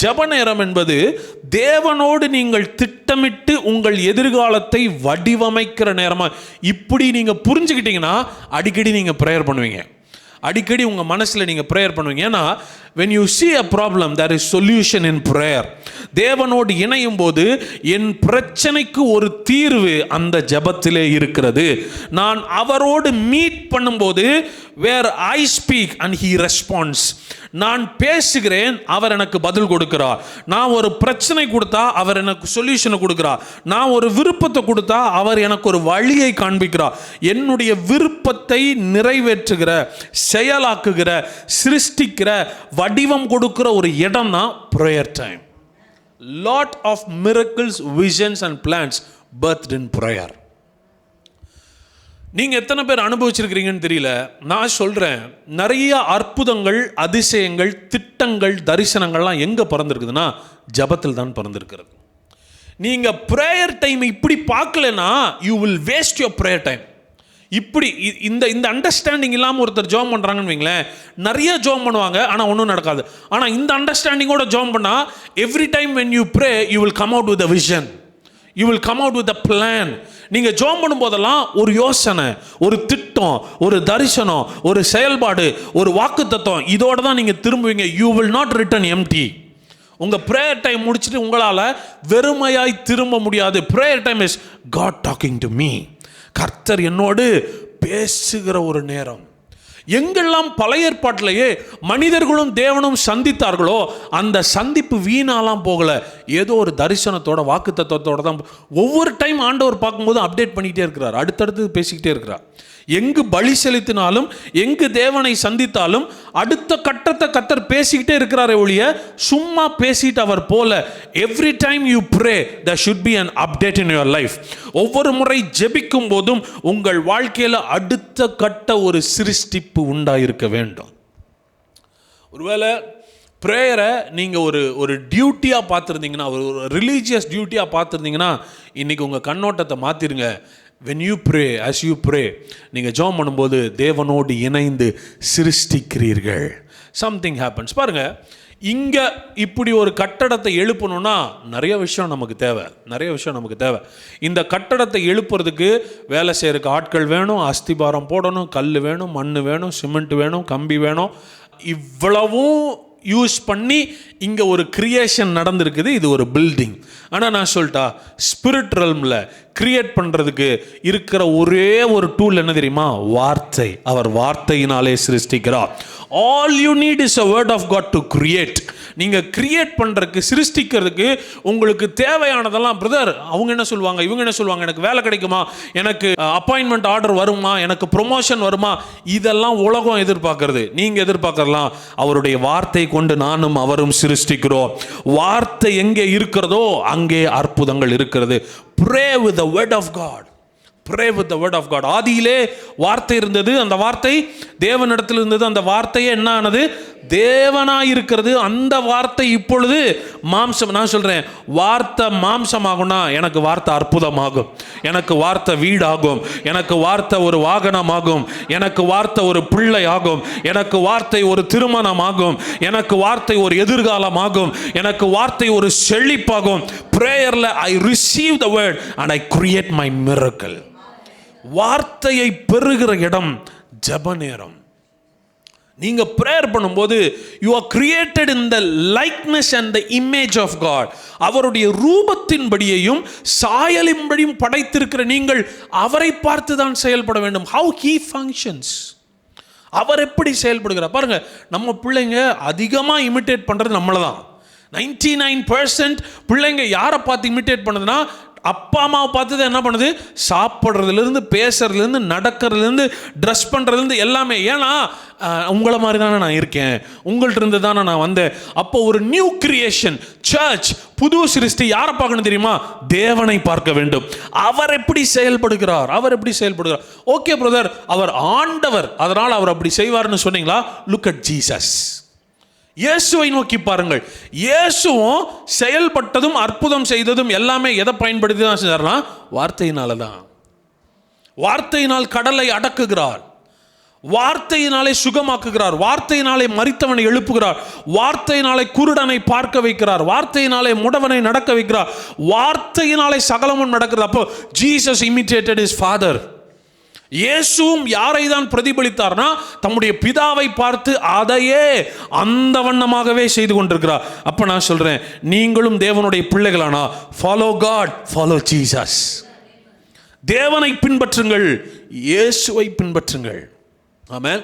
ஜெப நேரம் என்பது தேவனோடு நீங்கள் திட்டமிட்டு உங்கள் எதிர்காலத்தை வடிவமைக்கிற நேரமாக இப்படி நீங்கள் புரிஞ்சுக்கிட்டீங்கன்னா அடிக்கடி நீங்கள் ப்ரேயர் பண்ணுவீங்க. அடிக்கடி உங்கள் மனசில் நீங்கள் ப்ரேயர் பண்ணுவீங்க. ஏன்னா when you see a problem there is solution in prayer தேவனோடு இணையும் போது என் பிரச்சனைக்கு ஒரு தீர்வு அந்த ஜபத்திலே இருக்கிறது. நான் அவரோடு மீட் பண்ணும்போது where I speak and he response நான் பேசுகிறேன் அவர் எனக்கு பதில் கொடுக்கிறார் நான் ஒரு பிரச்சனை கொடுத்தா அவர் எனக்கு சொல்யூஷனை கொடுக்கிறார் நான் ஒரு விருப்பத்தை கொடுத்தா அவர் எனக்கு ஒரு வழியை காண்பிக்கிறார் என்னுடைய விருப்பத்தை நிறைவேற்றுகிற செயலாக்குகிற சிருஷ்டிக்கிற வடிவம் கொடுக்குற ஒரு இடம் தான் prayer time lot of miracles visions and plans birth in prayer நீங்கள் எத்தனை பேர் அனுபவிச்சிருக்கிறீங்கன்னு தெரியல. நான் சொல்கிறேன் நிறைய அற்புதங்கள் அதிசயங்கள் திட்டங்கள் தரிசனங்கள்லாம் எங்கே பிறந்திருக்குதுன்னா ஜபத்தில் தான் பிறந்திருக்கிறது. நீங்கள் ப்ரேயர் டைம் இப்படி பார்க்கலன்னா you will waste your prayer time இப்படி இ- இந்த இந்த அண்டர்ஸ்டாண்டிங் இல்லாமல் ஒருத்தர் ஜோம் பண்ணுறாங்கன்னு வைங்களேன் நிறைய ஜோம் பண்ணுவாங்க ஆனால் ஒன்றும் நடக்காது. ஆனால் இந்த அண்டர்ஸ்டாண்டிங்கோட ஜோம் பண்ணால் every time when you pray you will come out with a vision you will come out with a plan நீங்கள் ஜோம் பண்ணும்போதெல்லாம் ஒரு யோசனை ஒரு திட்டம் ஒரு தரிசனம் ஒரு செயல்பாடு ஒரு வாக்கு தத்துவம் இதோடு தான் நீங்கள் திரும்புவீங்க. You will not return empty உங்கள் ப்ரேயர் டைம் முடிச்சுட்டு உங்களால் வெறுமையாய் திரும்ப முடியாது. Prayer time is God talking to me கர்த்தர் என்னோடு பேசுகிற ஒரு நேரம். எங்கெல்லாம் பழைய ஏற்பாட்டிலேயே மனிதர்களும் தேவனும் சந்தித்தார்களோ அந்த சந்திப்பு வீணாலாம் போகல. ஏதோ ஒரு தரிசனத்தோட வாக்கு தத்துவத்தோட தான் ஒவ்வொரு டைம் ஆண்டவர் பார்க்கும்போது அப்டேட் பண்ணிக்கிட்டே இருக்கிறார். அடுத்தடுத்து பேசிக்கிட்டே இருக்கிறார். எங்கு பலி செலுத்தினாலும் எங்கு தேவனை சந்தித்தாலும் அடுத்த கட்டத்தை கத்தர் பேசிக்கிட்டே இருக்கிறாரே ஒழிய சும்மா பேசிட்டு அவர் போல. Every time you pray the should be an update in your life ஒவ்வொரு முறை ஜெபிக்கும் போதும் உங்கள் வாழ்க்கையில் அடுத்த கட்ட ஒரு சிருஷ்டிப்பு உண்டாயிருக்க வேண்டும். ஒருவேளை ப்ரேயரை நீங்கள் ஒரு ஒரு டியூட்டியாக பார்த்துருந்தீங்கன்னா ஒரு ரிலீஜியஸ் டியூட்டியாக பார்த்துருந்தீங்கன்னா இன்றைக்கி உங்கள் கண்ணோட்டத்தை மாற்றிருங்க when you pray as you pray நீங்கள் ஜோம் பண்ணும்போது தேவனோடு இணைந்து சிருஷ்டிக்கிறீர்கள். சம்திங் ஹேப்பன்ஸ் பாருங்கள் இங்கே இப்படி ஒரு கட்டடத்தை எழுப்பணும்னா நிறைய விஷயம் நமக்கு தேவை. நிறைய விஷயம் நமக்கு தேவை. இந்த கட்டடத்தை எழுப்புறதுக்கு வேலை செய்கிறதுக்கு ஆட்கள் வேணும் அஸ்திபாரம் போடணும் கல் வேணும் மண் வேணும் சிமெண்ட் வேணும் கம்பி வேணும். இவ்வளவும் யூஸ் பண்ணி இங்கே ஒரு கிரியேஷன் நடந்திருக்குது. இது ஒரு பில்டிங் ஆனால் நான் சொல்லிட்டா ஸ்பிரிட் ரல்மில் கிரியேட் பண்ணுறதுக்கு இருக்கிற ஒரே ஒரு டூல் என்ன தெரியுமா? வார்த்தை. அவர் வார்த்தையினாலே சிருஷ்டிக்கிறார். All you need is a word of God to create நீங்கள் கிரியேட் பண்ணுறதுக்கு சிருஷ்டிக்கிறதுக்கு உங்களுக்கு தேவையானதெல்லாம் பிரதர் அவங்க என்ன சொல்லுவாங்க? இவங்க என்ன சொல்லுவாங்க? எனக்கு வேலை கிடைக்குமா? எனக்கு uh, அப்பாயின்மெண்ட் ஆர்டர் வருமா? எனக்கு ப்ரொமோஷன் வருமா? இதெல்லாம் உலகம் எதிர்பார்க்கறது. நீங்கள் எதிர்பார்க்கலாம். அவருடைய வார்த்தை கொண்டு நானும் அவரும் சிருஷ்டிக்கிறோம். வார்த்தை எங்கே இருக்கிறதோ அங்கே அற்புதங்கள் இருக்கிறது. Pray with the word of God pray with the word of God ஆதியிலே வார்த்தை இருந்தது. அந்த வார்த்தை தேவனிடத்தில் இருந்தது. அந்த வார்த்தையே என்ன ஆனது? தேவனாய் இருக்கிறது அந்த வார்த்தை இப்பொழுது மாம்சம் நான் சொல்கிறேன் வார்த்தை மாம்சமாகும்னா எனக்கு வார்த்தை அற்புதமாகும். எனக்கு வார்த்தை வீடாகும். எனக்கு வார்த்தை ஒரு வாகனமாகும். எனக்கு வார்த்தை ஒரு பிள்ளை ஆகும் எனக்கு வார்த்தை ஒரு திருமணமாகும். எனக்கு வார்த்தை ஒரு எதிர்காலமாகும். எனக்கு வார்த்தை ஒரு செழிப்பாகும். ப்ரேயரில் I receive the word and I create my miracle வார்த்தையை பெறுகிற இடம் ஜெப நேரம் நீங்க ப்ரேயர் பண்ணும்போது you are created in the likeness and the image of God அவருடைய ரூபத்தின்படியையும் சாயலின்படியும் படைத்திருக்கிற நீங்கள் அவரை பார்த்து தான் செயல்பட வேண்டும். ஹவு ஹீ ஃபங்க்ஷன்ஸ் அவர் எப்படி செயல்படுகிறார்? பாருங்க நம்ம பிள்ளைங்க அதிகமாக இமிட்டேட் பண்ணுறது நம்மளை தான் நைன்டி நைன் பர்சன்ட் பிள்ளைங்க யாரை பார்த்து இமிட்டேட் பண்ணுதுன்னா அப்பா அம்மாவை பார்த்து தான் என்ன பண்ணுது? சாப்பிட்றதுலேருந்து பேசுறதுலேருந்து நடக்கிறதுலேருந்து ட்ரெஸ் பண்ணுறதுலேருந்து எல்லாமே. ஏன்னா உங்களை மாதிரி தானே நான் இருக்கேன். உங்கள்கிட்ட இருந்து தானே நான் வந்தேன். அப்போ ஒரு நியூ கிரியேஷன் சர்ச் புது சிருஷ்டி யாரை பார்க்கணும் தெரியுமா? தேவனை பார்க்க வேண்டும். அவர் எப்படி செயல்படுகிறார்? அவர் எப்படி செயல்படுகிறார்? ஓகே பிரதர் அவர் ஆண்டவர். அதனால் அவர் அப்படி செய்வார்னு சொன்னீங்களா? லுக் அட் ஜீசஸ் இயேசுவை நோக்கி பாருங்கள். இயேசுவும் செயல்பட்டதும் அற்புதம் செய்ததும் எல்லாமே எதை பயன்படுத்தி தான் செஞ்சார்னா வார்த்தையினால தான் வார்த்தையினால் கடலை அடக்குகிறார். வார்த்தையினாலே சுகமாக்குகிறார். வார்த்தையினாலே மறித்தவனை எழுப்புகிறார். வார்த்தையினாலே குருடனை பார்க்க வைக்கிறார். வார்த்தையினாலே முடவனை நடக்க வைக்கிறார். வார்த்தையினாலே சகலமும் நடக்கிறது. அப்போ ஜீசஸ் இமிட்டேட்டட் இஸ் ஃபாதர் இயேசுவும் யாரை தான் பிரதிபலித்தார்னா தம்முடைய பிதாவை பார்த்து அதையே அந்த வண்ணமாகவே செய்து கொண்டிருக்கிறார். அப்போ நான் சொல்கிறேன் நீங்களும் தேவனுடைய பிள்ளைகளானா ஃபாலோ காட் ஃபாலோ ஜீசஸ் தேவனை பின்பற்றுங்கள் இயேசுவை பின்பற்றுங்கள். ஆமாம்